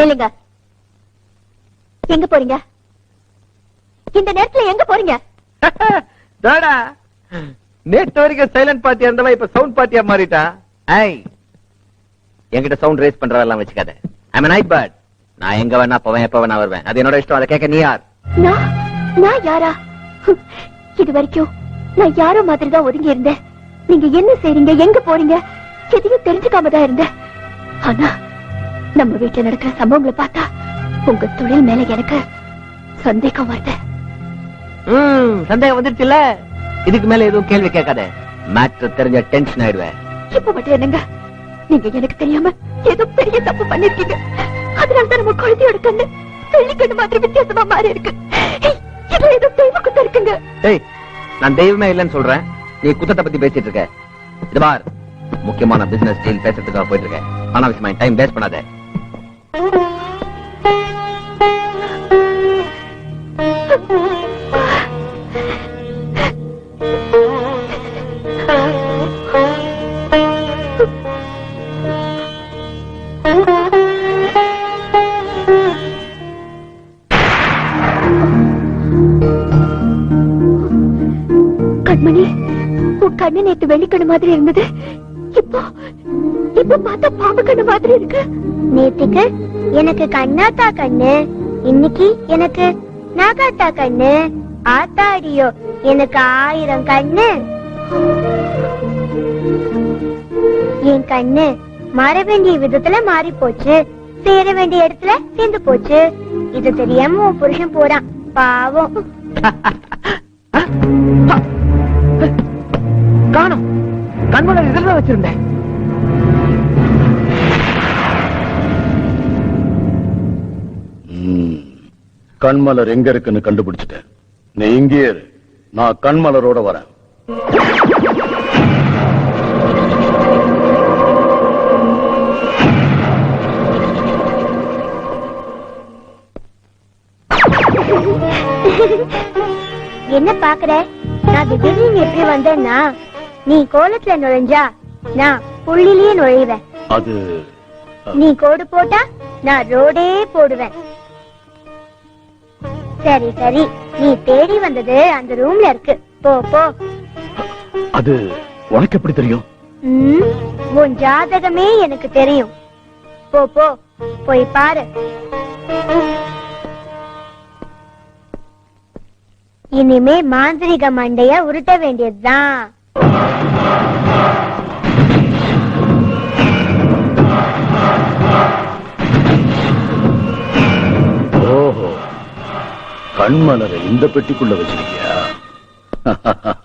நில்லுங்க. எங்க போறீங்க? இந்த நேரத்துல எங்க போறீங்க? தாடா நேத்து வரைக்கும் சைலண்ட் பார்ட்டியா இருந்தவன் இப்ப சவுண்ட் பார்ட்டியா மாறிட்டா? ஐ என்கிட்ட சவுண்ட் ரேஸ் பண்றதெல்லாம் வச்சுக்காத. ஐ நைட் பேர்ட் நான் எங்க வேணா போவேன் எப்ப வேணா வருவேன். அது என்னோட இஷ்டம் அதை கேட்க நீ யார்? நான் நான் யாரா? இது வரைக்கும் நான் யாரோ மாதிரி தான் ஒதுங்கி இருந்தேன். நீங்க என்ன செய்றீங்க? எங்க போறீங்க? எதையும் தெரிஞ்சுக்காம தான் இருந்தேன். ஆனா நம்ம வீட்டுல நடக்கிற சம்பவங்களை பார்த்தா உங்க தொழில் மேல எனக்கு சந்தேகம் வருது. சந்தேகம் வந்துருச்சுல இதுக்கு மேல எதுவும் கேள்வி கேட்காத. மேட்ரு தெரிஞ்ச டென்ஷன் ஆயிடுவேன். இப்ப மட்டும் என்னங்க? நீங்க எனக்கு தெரியாம ஏதோ பெரிய தப்பு பண்ணிருக்கீங்க. அதனால தான் நம்ம குழந்தையோட கண்ணு வெள்ளிக்கண்ணு மாதிரி வித்தியாசமா மாறி இருக்கு. இதுல ஏதோ தெய்வ குத்தம் இருக்குங்க. ஏய் நான் தெய்வமே இல்லைன்னு சொல்றேன். நீ குத்தத்தை பத்தி பேசிட்டு இருக்க. இது பார் முக்கியமான பிசினஸ் டீல் பேசுறதுக்காக போயிட்டு இருக்கேன் அனாவசியமா டைம் வேஸ்ட் பண்ணாத. கண்மணி உன் கண்ணு நேத்து வெள்ளிக்கணு மாதிரி இருந்தது. இப்போ இப்போ பார்த்தா பாம்பு கண்ணு மாதிரி இருக்கு. நேத்துக்கு எனக்கு கண்ணாத்தா கண்ணு இன்னைக்கு எனக்கு நாகாத்தா கண்ணு ஆத்தாடியோ எனக்கு ஆயிரம் கண்ணு. என் கண்ணு மாற வேண்டிய விதத்துல மாறி போச்சு சேர வேண்டிய இடத்துல சேர்ந்து போச்சு. இது தெரியாம உன் புருஷன் போறான் பாவம். காணும். கண்மலர் இதில் வச்சிருந்தேன். கண்மலர் எங்க இருக்குன்னு கண்டுபிடிச்சிட்டேன். நீ இங்கே நான் கண்மலரோட வரேன். என்ன பாக்குற நான் திடீர்னு எப்படி வந்தேன்னா? நீ கோலத்துல நுழைஞ்சா நான் புள்ளிலேயே நுழைவேன். அது நீ கோடு போட்டா நான் ரோடே போடுவேன். சரி சரி. நீ தேடி வந்தது அந்த ரூம்ல இருக்கு. போ போ. அது உனக்கு எப்படி தெரியும்? உன் ஜாதகமே எனக்கு தெரியும். போ போ. போய் பாரு. இனிமே மாந்திரிக மண்டைய உருட்ட வேண்டியதுதான். ஓஹோ. கண்மலரை இந்த பெட்டிக்குள்ள வச்சிருக்கியா?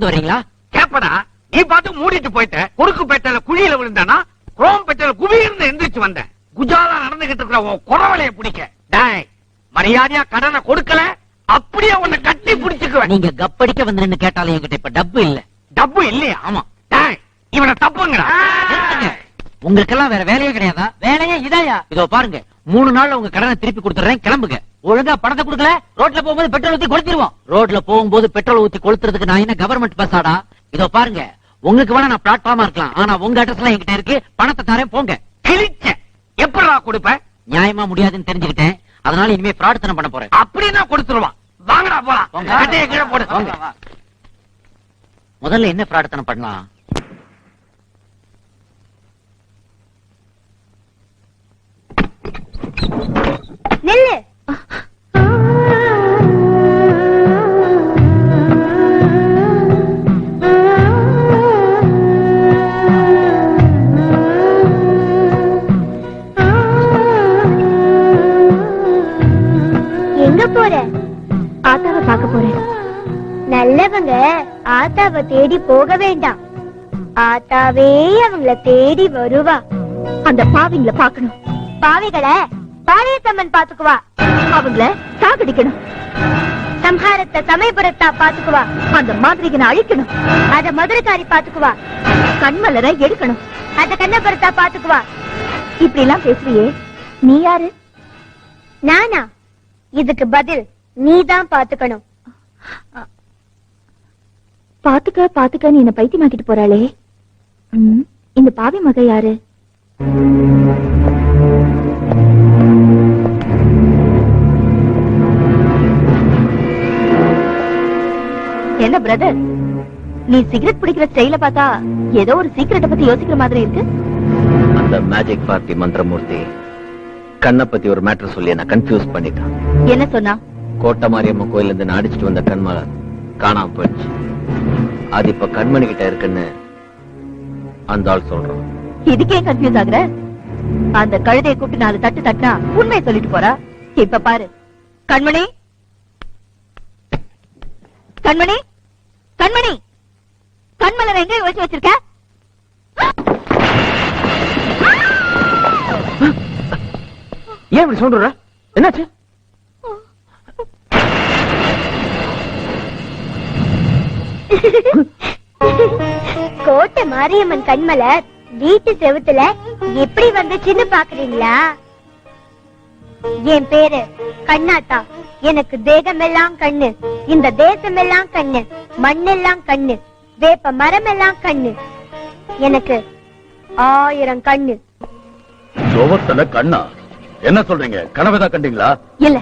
சுரங்கத்திலிருந்து வரீங்களா? கேப்படா நீ பார்த்து மூடிட்டு போயிட்ட. குறுக்கு பேட்டையில குழியில விழுந்தானா குரோம் பேட்டையில குபீர்னு எந்திரிச்சு வந்தேன். குஜாலா நடந்துகிட்டு இருக்கிற உன் குறவளைய பிடிக்க. டேய் மரியாதையா கடனை கொடுக்கல? அப்படியே உன்னை கட்டி பிடிச்சுக்குவேன். நீங்க கப்படிக்க வந்து நின்னு கேட்டாலும் என்கிட்ட இப்ப டப்பு இல்ல. டப்பு இல்லையா ஆமா. டேய் இவனை தப்புங்கடா. நிறுத்துங்க. உங்களுக்கெல்லாம் வேற வேலையே கிடையாதா? வேலையே இதாயா? இதோ பாருங்க மூணு நாள்ல உங்க கடனை திருப்பி கொடுத்துறேன் கிளம்புங்க. ஒழுங்கா பணத்தை கொடுக்கல? ரோட்ல போகும்போது பெட்ரோல் ஊத்தி கொளுத்திடுவோம். ரோட்ல போகும்போது பெட்ரோல் ஊத்தி கொளுத்துறதுக்கு நான் என்ன கவர்மெண்ட் பஸ்ஸாடா இதோ பாருங்க. உங்களுக்கு வேணா நான் பிளாட்ஃபார்மா இருக்கலாம். ஆனா உங்க அட்ரஸ் எல்லாம் என்கிட்ட இருக்கு. பணத்தை தரேன் போங்க. கிழிச்ச எப்படா கொடுப்ப நியாயமா முடியாதுன்னு தெரிஞ்சுக்கிட்டேன். அதனால இனிமே ஃப்ராட் தனம் பண்ண போறேன். அப்படின்னா கொடுத்துருவான். வாங்கடா போலாம். போங்க. கட்டையை கீழே போடு. போங்க. முதல்ல என்ன ஃப்ராட் தனம் பண்ணலாம்? நில்லு. தாத்தாவை தேடி போக வேண்டாம். ஆத்தாவே அவங்கள தேடி வருவா. அந்த பாவிங்களை பாக்கணும் பாவிகளை பாளையத்தம்மன் பாத்துக்குவா அவங்கள சாகடிக்கணும். சம்ஹாரத்தை சமயபுரத்தா பாத்துக்குவா அந்த மாதிரிகளை அழிக்கணும். அத மதுரைக்காரி பாத்துக்குவா கண்மலரை எடுக்கணும். அத கண்ணபுரத்தா பாத்துக்குவா இப்படி எல்லாம் பேசுறியே. நீ யாரு? நானா? இதுக்கு பதில் நீதான் பாத்துக்கணும் பாத்துக்க பாத்துக்க நீ என்ன பைத்தியமாக்கிட்டு போறாளே. இந்த பாவி மக யாரு? என்ன பிரதர் நீ சிகரெட் பிடிக்கிற ஸ்டைல பார்த்தா ஏதோ ஒரு சீக்கிரட்டை பத்தி யோசிக்கிற மாதிரி இருக்கு. அந்த மேஜிக் பார்ட்டி மந்திரமூர்த்தி கண்ணை பத்தி ஒரு மேட்டர் சொல்லி என்ன கன்ஃபியூஸ் பண்ணிட்டான். என்ன சொன்னா? கோட்டை மாரியம்மன் கோயில்ல இருந்து நான் அடிச்சிட்டு வந்த கண்மலர் காணாம போயிடுச்சு. அது இப்ப கண்மணி கிட்ட இருக்குன்னு அந்த ஆள் சொல்றான் இதுக்கே கன்ஃபியூஸ் ஆகுற? அந்த கழுதையை கூப்பிட்டு நாலு தட்டு தட்டினா உண்மையை சொல்லிட்டு போறா? இப்ப பாரு. கண்மணி? கண்மணி? கண்மணி? கண்மலர் எங்க ஒழிச்சு வச்சிருக்க? ஏன் இப்படி சொல்ற? என்னாச்சு? கோட்டை மாரியம்மன் கண்மலர் வீட்டு செவுத்துல எப்படி வந்துச்சுன்னு பாக்குறீங்களா? என் பேரு கண்ணாத்தா. எனக்கு தேகமெல்லாம் கண்ணு. இந்த தேசமெல்லாம் கண்ணு. மண்ணெல்லாம் கண்ணு. வேப்ப மரமெல்லாம் கண்ணு. எனக்கு ஆயிரம் கண்ணு. சுவத்துல கண்ணா? என்ன சொல்றீங்க? கனவுதான் கண்டீங்களா? இல்ல.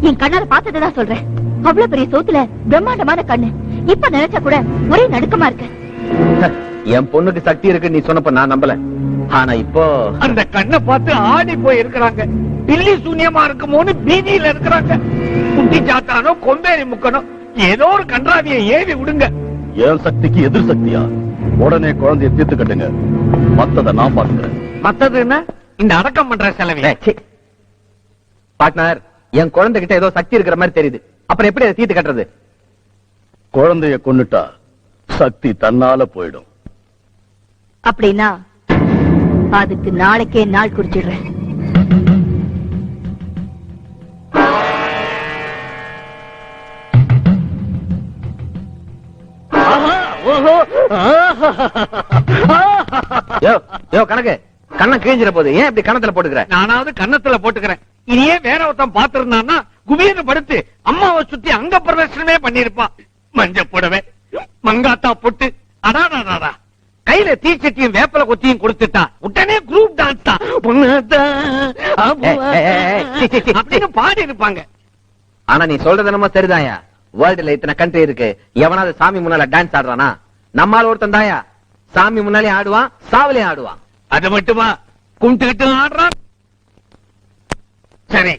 என் கண்ணால பார்த்ததுதான் சொல்றேன். அவ்வளவு பெரிய சோத்துல பிரம்மாண்டமான கண்ணு. இப்ப நினைச்சா கூட ஒரே நடுக்கமா இருக்கு. என் பொண்ணுக்கு சக்தி இருக்கு நீ சொன்னப்ப நான் நம்பல. ஆனா இப்போ அந்த கண்ணை பார்த்து ஆடி போய் இருக்கிறாங்க பில்லி சூன்யமா இருக்குமோன்னு பீதியில இருக்கிறாங்க. குட்டி சாத்தானோ கொம்பேரி முக்கனோ ஏதோ ஒரு கன்றாவியை ஏவி விடுங்க. என் சக்திக்கு எதிர் சக்தியா? உடனே குழந்தைய தீர்த்து கட்டுங்க. மத்தத நான் பாத்துக்கிறேன் மத்தது என்ன? இந்த அடக்கம் பண்ற செலவே. பார்ட்னர் என் குழந்தைகிட்ட ஏதோ சக்தி இருக்கிற மாதிரி தெரியுது. அப்புறம் எப்படி அதை தீர்த்து கட்டுறது? குழந்தைய கொன்னுட்டா சக்தி தன்னால போயிடும். அப்படின்னா அதுக்கு நாளைக்கே நாள் குறிச்சிடுறேன். கணக்கு. கண்ணம் கிழிஞ்சிட போகுது. ஏன் இப்படி கணத்துல போட்டுக்கிற? நானாவது கன்னத்துல போட்டுக்கிறேன். இனியே வேற ஒருத்தன் பாத்துருந்தான்னா குபீர்னு படுத்து அம்மாவை சுத்தி அங்க பிரதர்சனமே பண்ணிருப்பான் மஞ்ச புடவை மங்காத்தா பொட்டு. அடாடாடாடா கையில தீச்சட்டியும் வேப்பல கொத்தியும் கொடுத்துட்டா. உடனே குரூப் டான்ஸ் தான். அப்படின்னு பாடி இருப்பாங்க. ஆனா நீ சொல்றது என்னமோ சரிதாயா வேர்ல்டுல இத்தனை கண்ட்ரி இருக்கு. எவனாவது சாமி முன்னால டான்ஸ் ஆடுறானா? நம்மால ஒருத்தன் தாயா சாமி முன்னாலே ஆடுவான் சாவலையும் ஆடுவான். அது மட்டுமா? கும்பிட்டுக்கிட்டு ஆடுறான். சரி.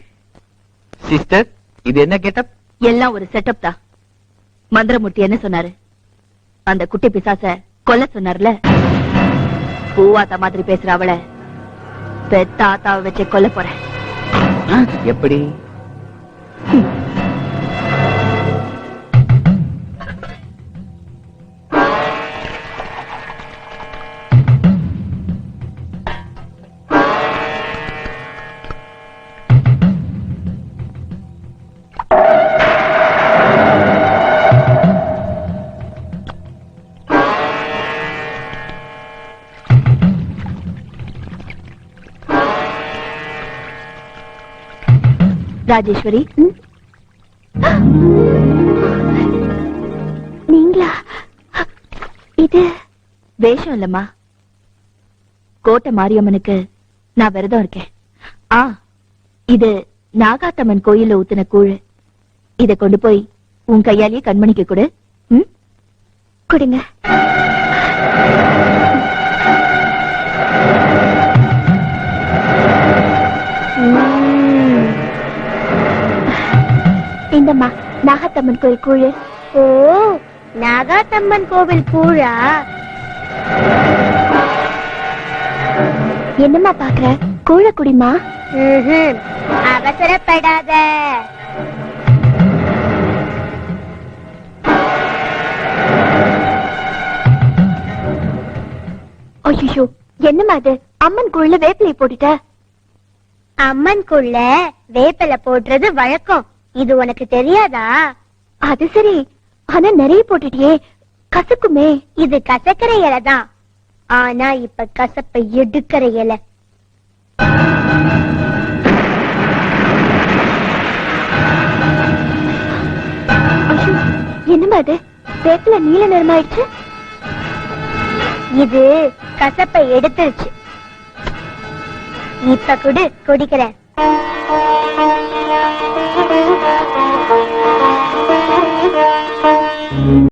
சிஸ்டர் இது என்ன கெட்டப்? எல்லாம் ஒரு செட்டப் தான். மந்திரமூர்த்தி என்ன சொன்னாரு? அந்த குட்டி பிசாச கொல்ல சொன்னார்ல? பூவாத்த மாதிரி பேசுற அவளை பெத்த ஆத்தாவை வச்சு கொல்ல போறேன். எப்படி? ராஜேஸ்வரி நீங்களா? இது வேஷம் இல்லம்மா. கோட்டை மாரியம்மனுக்கு நான் விரதம் இருக்கேன். ஆ இது நாகாத்தம்மன் கோயில்ல ஊத்துன கூழு. இத கொண்டு போய் உன் கையாலேயே கண்மணிக்கு கொடு. ம்? கொடுங்க. இந்தம்மா நாகத்தம்மன் கோயில் கூழு. ஓ நாகாத்தம்மன் கோவில் கூழா? என்னம்மா பாக்குற? கூழ குடிமா. அவசரப்படாத. ஐயோ என்னம்மா இது? அம்மன் கூழ்ல வேப்பிலையை போட்டுட்ட? அம்மனுக்குள்ள வேப்பில போடுறது வழக்கம். இது உனக்கு தெரியாதா? அது சரி. ஆனா நிறைய போட்டுட்டியே. கசக்குமே. இது கசக்கிற இலை தான். ஆனா இப்ப கசப்பை எடுக்கிற இலை. என்னமா அது வேப்பில நீல நிறமாயிடுச்சு. இது கசப்பை எடுத்துருச்சு. இப்ப குடு குடிக்கிறேன். Thank you.